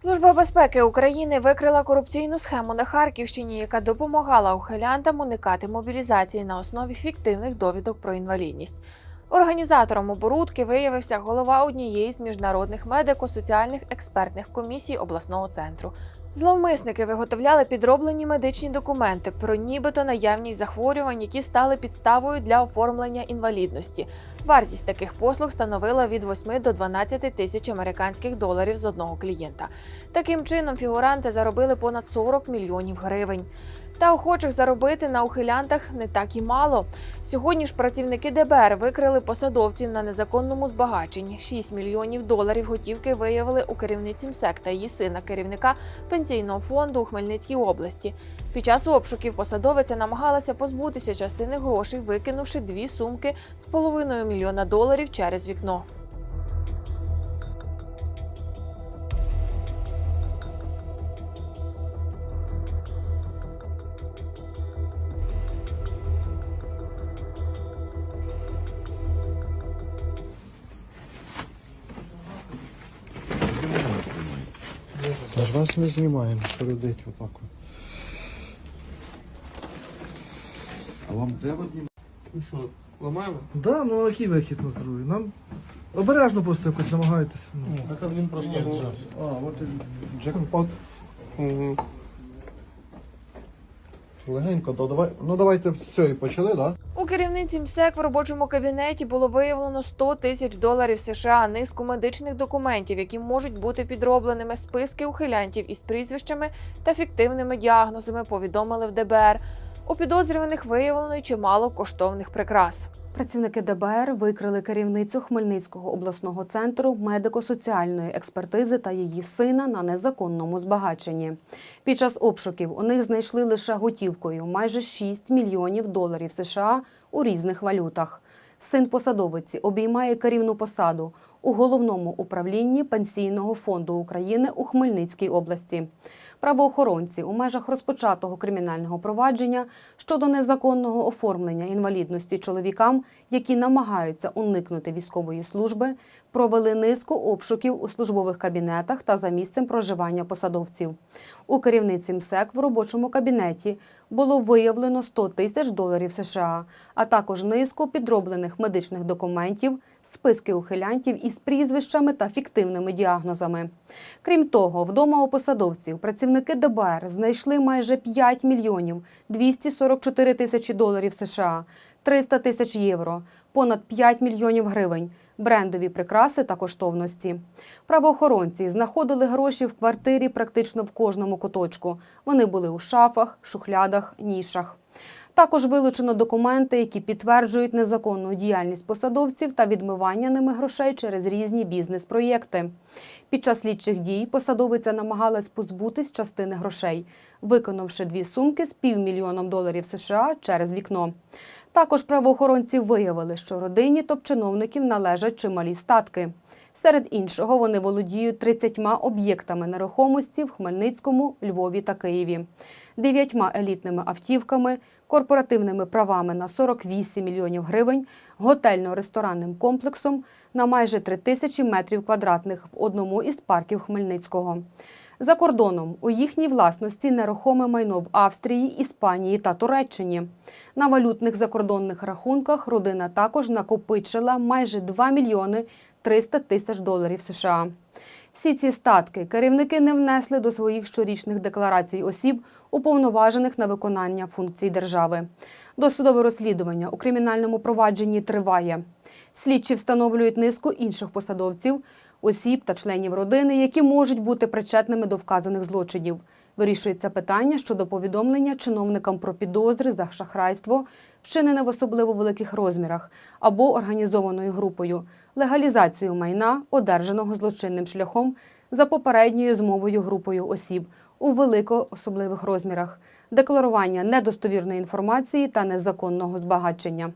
Служба безпеки України викрила корупційну схему на Харківщині, яка допомагала ухилянтам уникати мобілізації на основі фіктивних довідок про інвалідність. Організатором оборудки виявився голова однієї з міжнародних медико-соціальних експертних комісій обласного центру. Зловмисники виготовляли підроблені медичні документи про нібито наявність захворювань, які стали підставою для оформлення інвалідності. Вартість таких послуг становила від 8 до 12 тисяч американських доларів з одного клієнта. Таким чином, фігуранти заробили понад 40 мільйонів гривень. Та охочих заробити на ухилянтах не так і мало. Сьогодні ж працівники ДБР викрили посадовців на незаконному збагаченні. 6 мільйонів доларів готівки виявили у керівниці МСЕК та її сина, керівника пенсійного фонду у Хмельницькій області. Під час обшуків посадовиця намагалася позбутися частини грошей, викинувши дві сумки з половиною мільйона доларів через вікно. Вас не знімаємо, передить отак. А вам треба знімати? Ну що, ламаємо? Да, ну а який вихід на здоров'я? Нам обережно просто якось намагайтеся. Ну. Так він просто взяв. А, от і Джекпот. Угу. Легенько, то давай. Ну давайте все і почали, так? Да? У керівниці МСЕК в робочому кабінеті було виявлено 100 тисяч доларів США, низку медичних документів, які можуть бути підробленими списки ухилянтів із прізвищами та фіктивними діагнозами. Повідомили в ДБР. У підозрюваних виявлено й чимало коштовних прикрас. Працівники ДБР викрили керівницю Хмельницького обласного центру медико-соціальної експертизи та її сина на незаконному збагаченні. Під час обшуків у них знайшли лише готівкою майже 6 мільйонів доларів США у різних валютах. Син посадовиці обіймає керівну посаду у головному управлінні Пенсійного фонду України у Хмельницькій області. Правоохоронці у межах розпочатого кримінального провадження щодо незаконного оформлення інвалідності чоловікам, які намагаються уникнути військової служби, провели низку обшуків у службових кабінетах та за місцем проживання посадовців. У керівниці МСЕК в робочому кабінеті було виявлено 100 тисяч доларів США, а також низку підроблених медичних документів, списки ухилянтів із прізвищами та фіктивними діагнозами. Крім того, вдома у посадовців працівники ДБР знайшли майже 5 мільйонів 244 тисячі доларів США, 300 тисяч євро, понад 5 мільйонів гривень, брендові прикраси та коштовності. Правоохоронці знаходили гроші в квартирі практично в кожному куточку. Вони були у шафах, шухлядах, нішах. Також вилучено документи, які підтверджують незаконну діяльність посадовців та відмивання ними грошей через різні бізнес-проєкти. Під час слідчих дій посадовиця намагалась позбутись частини грошей, виконавши дві сумки з півмільйоном доларів США через вікно. Також правоохоронці виявили, що родині топ-чиновників належать чималі статки. Серед іншого, вони володіють 30 об'єктами нерухомості в Хмельницькому, Львові та Києві, дев'ятьма елітними автівками, корпоративними правами на 48 мільйонів гривень, готельно-ресторанним комплексом на майже 3 тисячі метрів квадратних в одному із парків Хмельницького. За кордоном у їхній власності нерухоме майно в Австрії, Іспанії та Туреччині. На валютних закордонних рахунках родина також накопичила майже 2 мільйони 300 тисяч доларів США. Всі ці статки керівники не внесли до своїх щорічних декларацій осіб, уповноважених на виконання функцій держави. Досудове розслідування у кримінальному провадженні триває. Слідчі встановлюють низку інших посадовців, осіб та членів родини, які можуть бути причетними до вказаних злочинів. Вирішується питання щодо повідомлення чиновникам про підозри за шахрайство, вчинене в особливо великих розмірах або організованою групою, легалізацію майна, одержаного злочинним шляхом за попередньою змовою групою осіб у велико особливих розмірах, декларування недостовірної інформації та незаконного збагачення.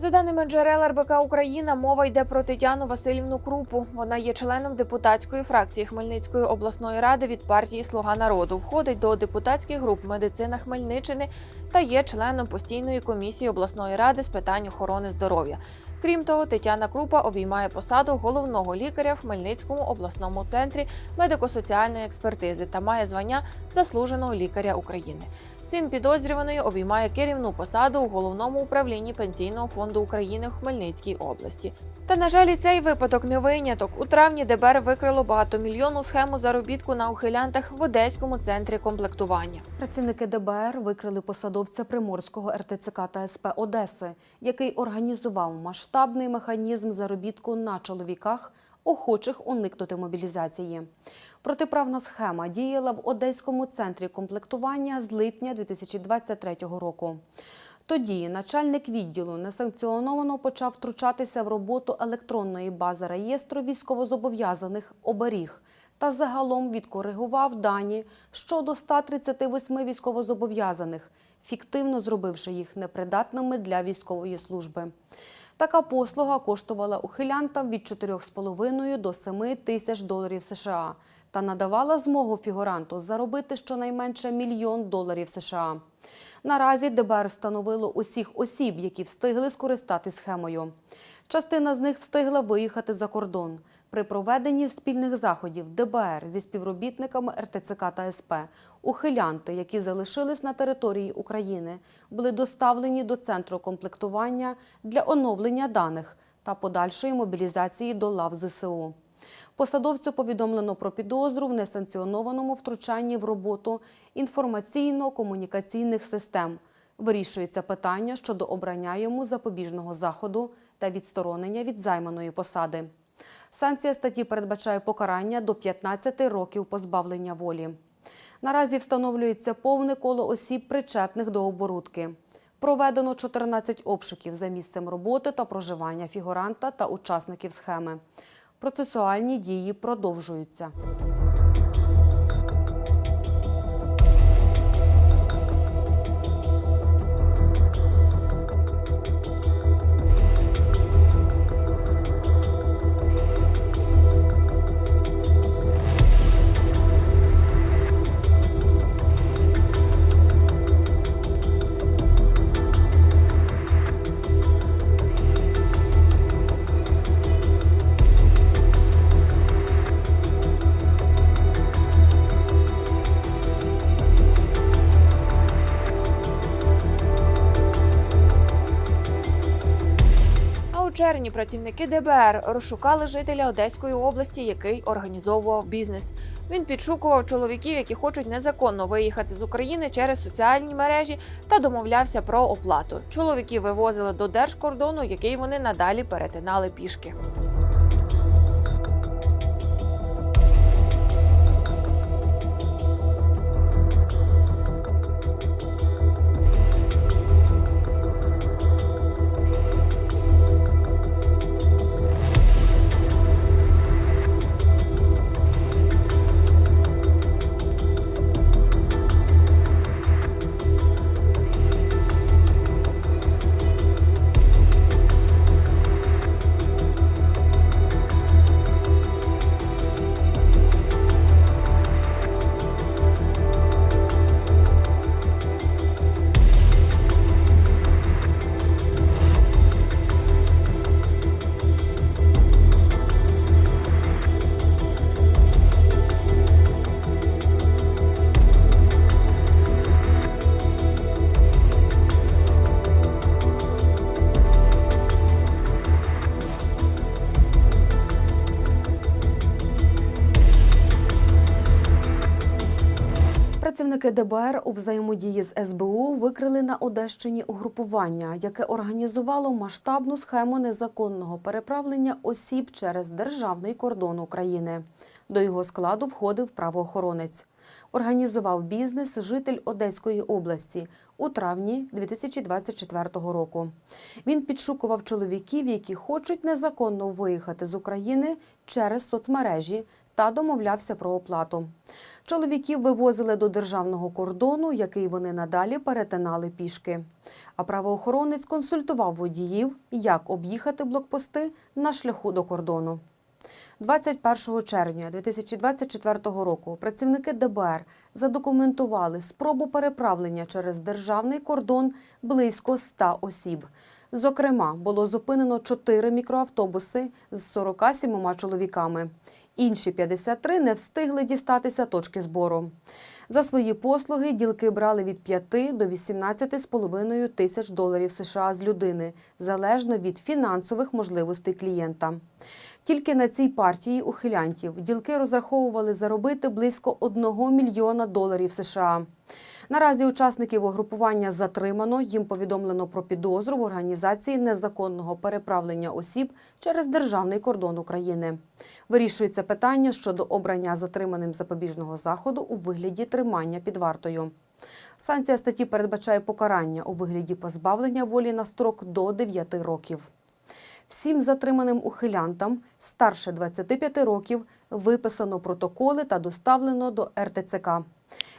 За даними джерел РБК Україна, мова йде про Тетяну Васильівну Крупу. Вона є членом депутатської фракції Хмельницької обласної ради від партії Слуга народу. Входить до депутатських груп Медицина Хмельниччини та є членом постійної комісії обласної ради з питань охорони здоров'я. Крім того, Тетяна Крупа обіймає посаду головного лікаря в Хмельницькому обласному центрі медико-соціальної експертизи та має звання заслуженого лікаря України. Син підозрюваної обіймає керівну посаду у головному управлінні Пенсійного фонду України в Хмельницькій області. Та на жаль, цей випадок не виняток. У травні ДБР викрило багатомільйонну схему заробітку на ухилянтах в Одеському центрі комплектування. Працівники ДБР викрили посадовця Приморського РТЦК та СП Одеси, який організував масштабний механізм заробітку на чоловіках, охочих уникнути мобілізації. Протиправна схема діяла в Одеському центрі комплектування з липня 2023 року. Тоді начальник відділу несанкціоновано почав втручатися в роботу електронної бази реєстру військовозобов'язаних оберіг та загалом відкоригував дані щодо 138 військовозобов'язаних, фіктивно зробивши їх непридатними для військової служби. Така послуга коштувала ухилянтам від 4,5 до 7 тисяч доларів США та надавала змогу фігуранту заробити щонайменше мільйон доларів США. Наразі ДБР встановило усіх осіб, які встигли скористатись схемою. Частина з них встигла виїхати за кордон. При проведенні спільних заходів ДБР зі співробітниками РТЦК та СП ухилянти, які залишились на території України, були доставлені до центру комплектування для оновлення даних та подальшої мобілізації до лав ЗСУ. Посадовцю повідомлено про підозру в несанкціонованому втручанні в роботу інформаційно-комунікаційних систем. Вирішується питання щодо обрання йому запобіжного заходу та відсторонення від займаної посади. Санкція статті передбачає покарання до 15 років позбавлення волі. Наразі встановлюється повне коло осіб, причетних до оборудки. Проведено 14 обшуків за місцем роботи та проживання фігуранта та учасників схеми. Процесуальні дії продовжуються. Червні працівники ДБР розшукали жителя Одеської області, який організовував бізнес. Він підшукував чоловіків, які хочуть незаконно виїхати з України через соціальні мережі, та домовлявся про оплату. Чоловіки вивозили до держкордону, який вони надалі перетинали пішки. Працівники ДБР у взаємодії з СБУ викрили на Одещині угрупування, яке організувало масштабну схему незаконного переправлення осіб через державний кордон України. До його складу входив правоохоронець. Організував бізнес житель Одеської області у травні 2024 року. Він підшукував чоловіків, які хочуть незаконно виїхати з України через соцмережі та домовлявся про оплату. Чоловіків вивозили до державного кордону, який вони надалі перетинали пішки. А правоохоронець консультував водіїв, як об'їхати блокпости на шляху до кордону. 21 червня 2024 року працівники ДБР задокументували спробу переправлення через державний кордон близько 100 осіб. Зокрема, було зупинено 4 мікроавтобуси з 47 чоловіками. Інші 53 не встигли дістатися точки збору. За свої послуги ділки брали від 5 до 18,5 тисяч доларів США з людини, залежно від фінансових можливостей клієнта. Тільки на цій партії ухилянтів ділки розраховували заробити близько 1 мільйона доларів США. Наразі учасників угрупування затримано. Їм повідомлено про підозру в організації незаконного переправлення осіб через державний кордон України. Вирішується питання щодо обрання затриманим запобіжного заходу у вигляді тримання під вартою. Санкція статті передбачає покарання у вигляді позбавлення волі на строк до 9 років. Всім затриманим ухилянтам старше 25 років виписано протоколи та доставлено до РТЦК.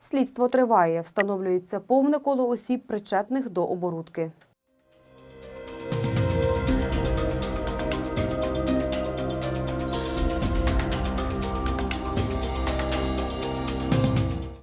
Слідство триває, встановлюється повне коло осіб, причетних до оборудки.